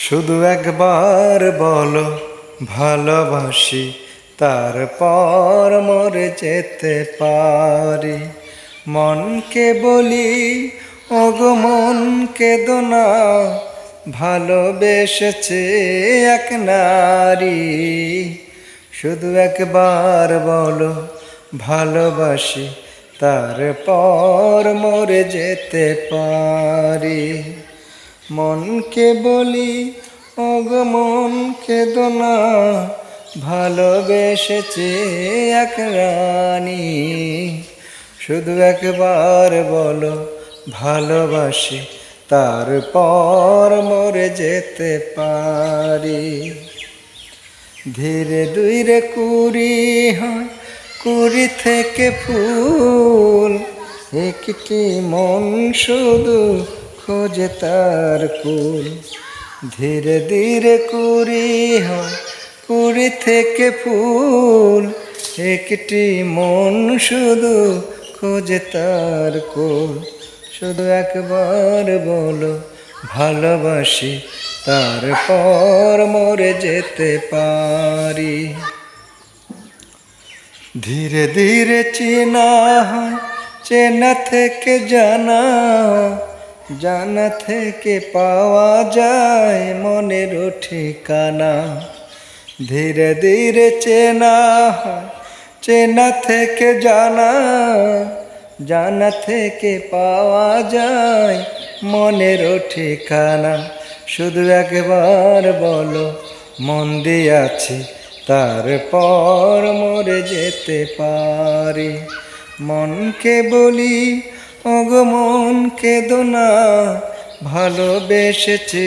শুধু একবার বলো, ভালোবাসি, তারপর মরে যেতে পারি। মনকে বলি, ওগো মনকে দোনা ভালোবেসেছে এক নারী। শুধু একবার বলো, ভালোবাসি, তারপর মরে যেতে পারি। মনকে বলি, ওগ মনকে দোনা, ভালোবেসেছে এক রানী। শুধু একবার বলো, ভালোবাসি, তারপর মরে যেতে পারি। ধীরে ধীরে কুড়ি হয়, কুড়ি থেকে ফুল, একটি মন শুধু খোঁজে তার কুল। ধীরে ধীরে কুড়ি হয়, কুড়ি থেকে ফুল। একটি মন শুধু খোঁজে তার কুল। শুধু একবার বলো, ভালোবাসি তারপর মরে যেতে পারি। ধীরে ধীরে চেনা হয়, চেনা থেকে জানা জানা থেকে পাওয়া যায় মনের ঠিকানা। ধীরে ধীরে চেনা চেনা থেকে জানা জানা থেকে পাওয়া যায় মনের ঠিকানা। শুধু একবার বলো, মন দিয়াছি তারপর মরে যেতে পারি। মনকে বলি ওগো মনকে দোনা ভালোবেসেছে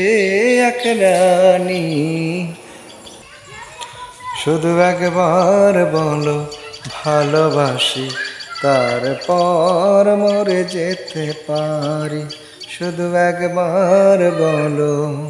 এক রানী। শুধু একবার বলো, ভালোবাসি, তারপর মরে যেতে পারি। শুধু একবার বলো।